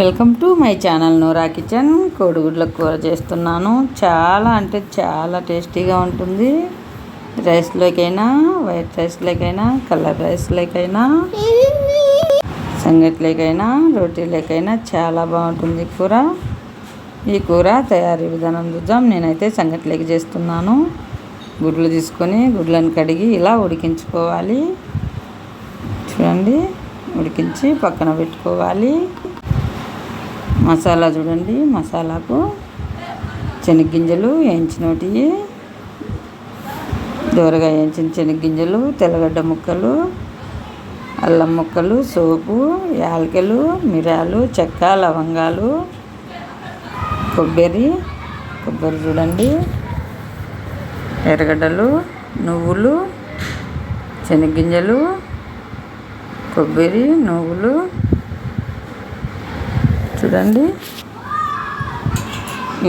Welcome to my channel Noora kitchen. కోడిగుడ్ల కూర చేస్తున్నాను. చాలా అంటే చాలా టేస్టీగా ఉంటుంది. రైస్లోకైనా వైట్ రైస్లోకైనా కలర్ రైస్లోకైనా సంగట్లోకైనా రోటీలోకైనా చాలా బాగుంటుంది కూర. ఈ కూర తయారీ విధానం చూద్దాం. నేనైతే సంగట్లేకి చేస్తున్నాను. గుడ్లు తీసుకొని గుడ్లను కడిగి ఇలా ఉడికించుకోవాలి. చూడండి ఉడికించి పక్కన పెట్టుకోవాలి. మసాలా చూడండి మసాలాకు శనగ్గింజలు వేయించినోటి దూరగా వేయించిన శనగ్గింజలు తెల్లగడ్డ ముక్కలు అల్లం ముక్కలు సోపు యాలకలు మిరాలు చెక్క లవంగాలు కొబ్బరి కొబ్బరి చూడండి ఎర్రగడ్డలు నువ్వులు శనగ్గింజలు కొబ్బరి నువ్వులు చూడండి.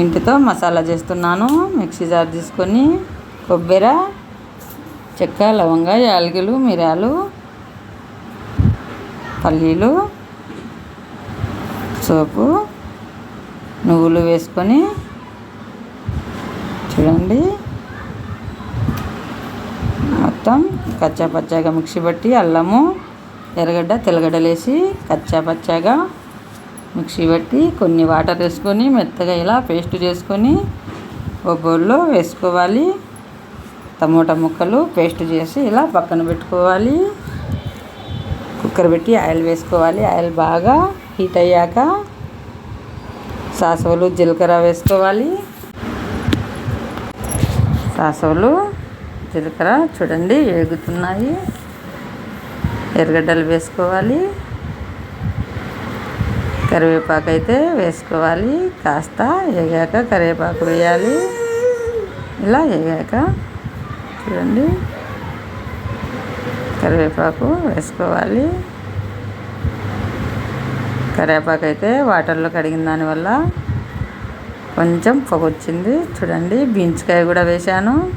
ఇంటితో మసాలా చేస్తున్నాను. మిక్సీ జార్ తీసుకొని కొబ్బరి చెక్క లవంగ యాలకులు మిరాలు పల్లీలు సోపు నువ్వులు వేసుకొని చూడండి. మొత్తం కచ్చా పచ్చాగా మిక్సీ పట్టి అల్లము ఎర్రగడ్డ తెల్లగడ్డలేసి కచ్చా పచ్చాగా మిక్సీ పట్టి కొన్ని వాటర్ వేసుకొని మెత్తగా ఇలా పేస్ట్ చేసుకొని ఒక బౌల్లో వేసుకోవాలి. టమోటా ముక్కలు పేస్ట్ చేసి ఇలా పక్కన పెట్టుకోవాలి. కుక్కర్ పెట్టి ఆయిల్ వేసుకోవాలి. ఆయిల్ బాగా హీట్ అయ్యాక సాసవులు జీలకర్ర వేసుకోవాలి. సాసవులు జీలకర్ర చూడండి ఏగుతున్నాయి. ఎర్రగడ్డలు వేసుకోవాలి. కరివేపాకు అయితే వేసుకోవాలి. కాస్త వేగాక కరివేపాకు వేయాలి. ఇలా వేగాక చూడండి. కరివేపాకు వేసుకోవాలి. కరివేపాకు అయితే వాటర్లో కడిగిన దానివల్ల కొంచెం పొగ వచ్చింది. చూడండి బీన్స్కాయ కూడా వేశాను.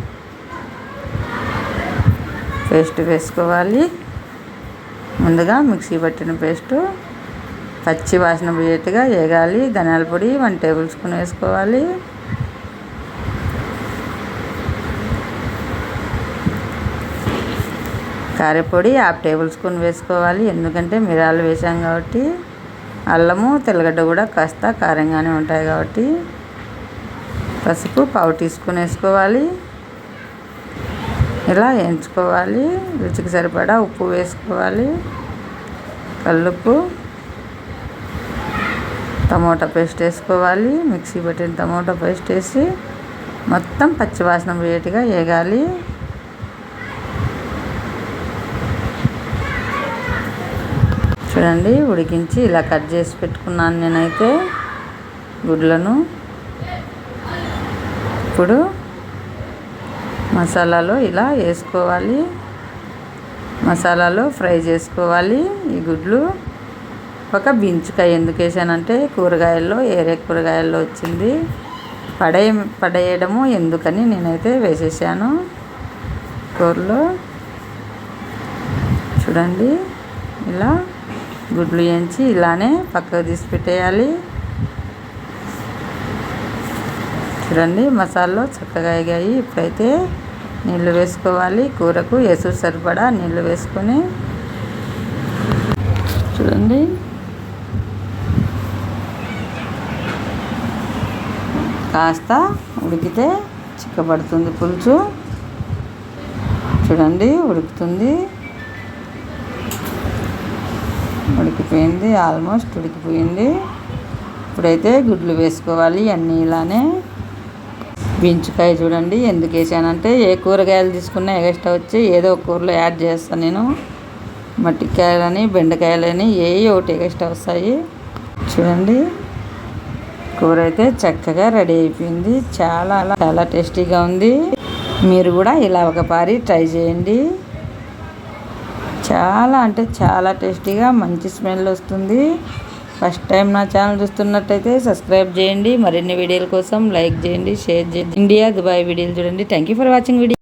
పేస్ట్ వేసుకోవాలి. ముందుగా మిక్సీ పట్టిన పేస్టు పచ్చి వాసన పోయేట్టుగా వేగాలి. ధనియాల పొడి వన్ టేబుల్ స్పూన్ వేసుకోవాలి. కారపొడి హాఫ్ టేబుల్ స్పూన్ వేసుకోవాలి. ఎందుకంటే మిరాలు వేసాం కాబట్టి. అల్లము తెల్లగడ్డ కూడా కాస్త కారంగానే ఉంటాయి కాబట్టి. పసుపు పావు టీ స్పూన్ వేసుకోవాలి. ఇలా వేయించుకోవాలి. రుచికి సరిపడా ఉప్పు వేసుకోవాలి. కల్లుప్పు. టమోటా పేస్ట్ వేసుకోవాలి. మిక్సీ పెట్టిన టమోటా పేస్ట్ వేసి మొత్తం పచ్చివాసన వేటిగా వేగాలి. చూడండి ఉడికించి ఇలా కట్ చేసి పెట్టుకున్నాను నేనైతే గుడ్లను. ఇప్పుడు మసాలాలో ఇలా వేసుకోవాలి. మసాలాలో ఫ్రై చేసుకోవాలి ఈ గుడ్లు. ఒక బించుకాయ ఎందుకు వేసానంటే కూరగాయల్లో ఏరే కూరగాయల్లో వచ్చింది. పడే పడేయడము ఎందుకని నేనైతే వేసేసాను. కూరలో చూడండి ఇలా గుడ్లు వేయించి ఇలానే పక్కకు తీసి పెట్టేయాలి. చూడండి మసాలాలు చక్కగా అయ్యాయి ఇప్పుడైతే నీళ్ళు వేసుకోవాలి. కూరకు ఎసురు సరిపడా నీళ్ళు వేసుకొని. చూడండి. కాస్త ఉడికితే చిక్కబడుతుంది పులుసు. చూడండి ఉడుకుతుంది. ఉడికిపోయింది ఆల్మోస్ట్ ఉడికిపోయింది. ఇప్పుడైతే గుడ్లు వేసుకోవాలి అన్నీ ఇలానే. బించుకాయ చూడండి ఎందుకు వేసానంటే ఏ కూరగాయలు తీసుకున్నా ఎగస్ట్రా వచ్చి ఏదో ఒక కూరలో యాడ్ చేస్తాను నేను. మట్టికాయలని బెండకాయలని ఏ ఒకటి ఎగస్ట్రా వస్తాయి. చూడండి. కూర అయితే చక్కగా రెడీ అయిపోయింది. చాలా చాలా టేస్టీగా ఉంది. మీరు కూడా ఇలా ఒక పారి ట్రై చేయండి. చాలా అంటే చాలా టేస్టీగా మంచి స్మెల్ వస్తుంది. ఫస్ట్ టైం నా ఛానల్ చూస్తున్నట్టయితే సబ్స్క్రైబ్ చేయండి. మరిన్ని వీడియోల కోసం లైక్ చేయండి షేర్ చేయండి. ఇండియా దుబాయ్ వీడియోలు చూడండి. Thank you for watching video